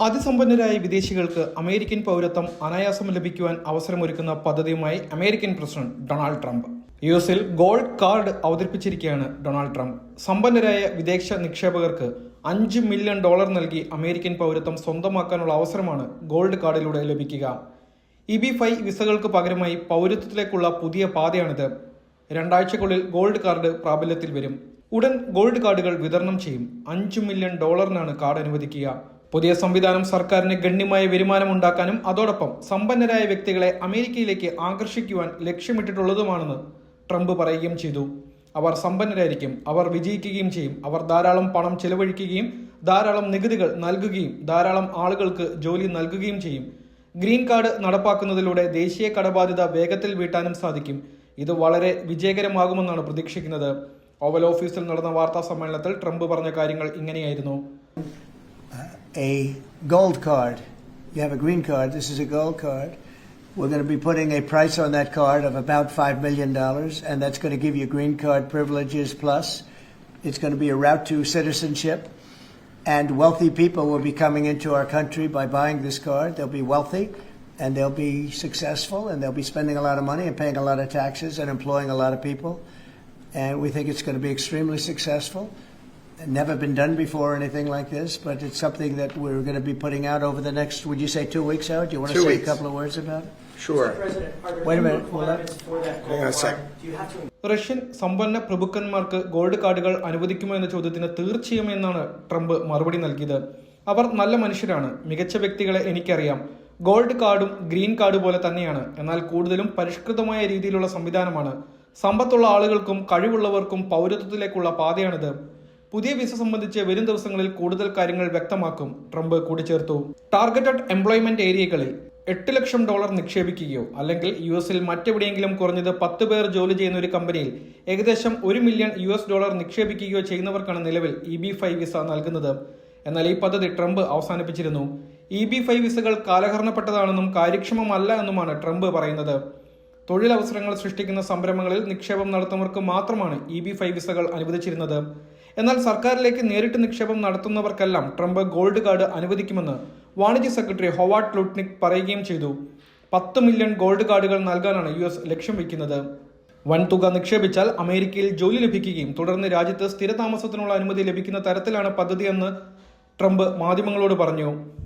അതിസമ്പന്നരായ വിദേശികൾക്ക് അമേരിക്കൻ പൗരത്വം അനായാസം ലഭിക്കുവാൻ അവസരമൊരുക്കുന്ന പദ്ധതിയുമായി American president Donald Trump. U എസിൽ ഗോൾഡ് കാർഡ് അവതരിപ്പിച്ചിരിക്കുകയാണ് ഡൊണാൾഡ് ട്രംപ്. സമ്പന്നരായ വിദേശ നിക്ഷേപകർക്ക് അഞ്ച് മില്യൺ ഡോളർ നൽകി അമേരിക്കൻ പൗരത്വം സ്വന്തമാക്കാനുള്ള അവസരമാണ് ഗോൾഡ് കാർഡിലൂടെ ലഭിക്കുക. ഇ ബി ഫൈവ് വിസകൾക്ക് പകരമായി പൗരത്വത്തിലേക്കുള്ള പുതിയ പാതയാണിത്. രണ്ടാഴ്ചക്കുള്ളിൽ ഗോൾഡ് കാർഡ് പ്രാബല്യത്തിൽ വരും. ഉടൻ ഗോൾഡ് കാർഡുകൾ വിതരണം ചെയ്യും. അഞ്ചു മില്യൺ ഡോളറിനാണ് കാർഡ് അനുവദിക്കുക. പുതിയ സംവിധാനം സർക്കാരിന് ഗണ്യമായ വരുമാനം ഉണ്ടാക്കാനും അതോടൊപ്പം സമ്പന്നരായ വ്യക്തികളെ അമേരിക്കയിലേക്ക് ആകർഷിക്കുവാൻ ലക്ഷ്യമിട്ടിട്ടുള്ളതുമാണെന്ന് ട്രംപ് പറയുകയും ചെയ്തു. അവർ സമ്പന്നരായിരിക്കും അവർ വിജയിക്കുകയും ചെയ്യും അവർ ധാരാളം പണം ചെലവഴിക്കുകയും ധാരാളം നികുതികൾ നൽകുകയും ധാരാളം ആളുകൾക്ക് ജോലി നൽകുകയും ചെയ്യും. ഗ്രീൻ കാർഡ് നടപ്പാക്കുന്നതിലൂടെ ദേശീയ കടബാധ്യത വേഗത്തിൽ വീട്ടാനും സാധിക്കും. ഇത് വളരെ വിജയകരമാകുമെന്നാണ് പ്രതീക്ഷിക്കുന്നത്. ഓവൽ ഓഫീസിൽ നടന്ന വാർത്താ സമ്മേളനത്തിൽ ട്രംപ് പറഞ്ഞ കാര്യങ്ങൾ ഇങ്ങനെയായിരുന്നു. A gold card. You have a green card. This is a gold card. We're going to be putting a price on that card of about $5 million, and that's going to give you green card privileges plus. It's going to be a route to citizenship. And wealthy people will be coming into our country by buying this card. They'll be wealthy and they'll be successful and they'll be spending a lot of money and paying a lot of taxes and employing a lot of people. And we think it's going to be extremely successful. Never been done before or anything like this, but it's something that we're going to be putting out over the next, would you say two weeks, out? Do you want to Two say weeks. a couple of words about it? Sure. President, are there Wait a any minute, hold on. requirements for that Hang on a gold sec. card? Do you have to Russian സമ്പന്ന പ്രഭുക്കന്മാർക്ക് gold കാർഡുകൾ അനുവദിക്കുമോ എന്ന ചോദ്യത്തിന് തീർച്ചയും എന്നാണ് Trump മറുപടി നൽകിയത് അവർ നല്ല മനുഷ്യരാണ് മികച്ച വ്യക്തികളെ എനിക്കറിയാം ഗോൾഡ് കാർഡും ഗ്രീൻ കാർഡ് പോലെ തന്നെയാണ് എന്നാൽ കൂടുതലും പരിഷ്കൃതമായ രീതിയിലുള്ള സംവിധാനമാണ് സമ്പത്തുള്ള ആളുകൾക്കും കഴിവുള്ളവർക്കും പൗരത്വത്തിലേക്കുള്ള പാതയാണിത് പുതിയ വിസ സംബന്ധിച്ച് വരും ദിവസങ്ങളിൽ കൂടുതൽ കാര്യങ്ങൾ വ്യക്തമാക്കും. ട്രംപ് കൂട്ടിച്ചേർത്തു. ടാർഗറ്റഡ് എംപ്ലോയ്മെന്റ് ഏരിയകളിൽ എട്ട് ലക്ഷം ഡോളർ നിക്ഷേപിക്കുകയോ അല്ലെങ്കിൽ യു എസിൽ മറ്റെവിടെയെങ്കിലും കുറഞ്ഞത് പത്ത് പേർ ജോലി ചെയ്യുന്ന ഒരു കമ്പനിയിൽ ഏകദേശം ഒരു മില്യൺ യു എസ് ഡോളർ നിക്ഷേപിക്കുകയോ ചെയ്യുന്നവർക്കാണ് നിലവിൽ ഇ ബി ഫൈവ് വിസ നൽകുന്നത്. എന്നാൽ ഈ പദ്ധതി ട്രംപ് അവസാനിപ്പിച്ചിരുന്നു. ഇ ബി ഫൈവ് വിസകൾ കാലഹരണപ്പെട്ടതാണെന്നും കാര്യക്ഷമമല്ല എന്നുമാണ് ട്രംപ് പറയുന്നത്. തൊഴിലവസരങ്ങൾ സൃഷ്ടിക്കുന്ന സംരംഭങ്ങളിൽ നിക്ഷേപം നടത്തുന്നവർക്ക് മാത്രമാണ് ഇ ബി ഫൈവ് വിസകൾ അനുവദിച്ചിരുന്നത്. എന്നാൽ സർക്കാരിലേക്ക് നേരിട്ട് നിക്ഷേപം നടത്തുന്നവർക്കെല്ലാം ട്രംപ് ഗോൾഡ് കാർഡ് അനുവദിക്കുമെന്ന് വാണിജ്യ സെക്രട്ടറി ഹൊവാർഡ് ലുട്നിക് പറയുകയും ചെയ്തു. പത്ത് മില്യൺ ഗോൾഡ് കാർഡുകൾ നൽകാനാണ് യു എസ് ലക്ഷ്യം വയ്ക്കുന്നത്. വൻതുക നിക്ഷേപിച്ചാൽ അമേരിക്കയിൽ ജോലി ലഭിക്കുകയും തുടർന്ന് രാജ്യത്ത് സ്ഥിരതാമസത്തിനുള്ള അനുമതി ലഭിക്കുന്ന തരത്തിലാണ് പദ്ധതിയെന്ന് ട്രംപ് മാധ്യമങ്ങളോട് പറഞ്ഞു.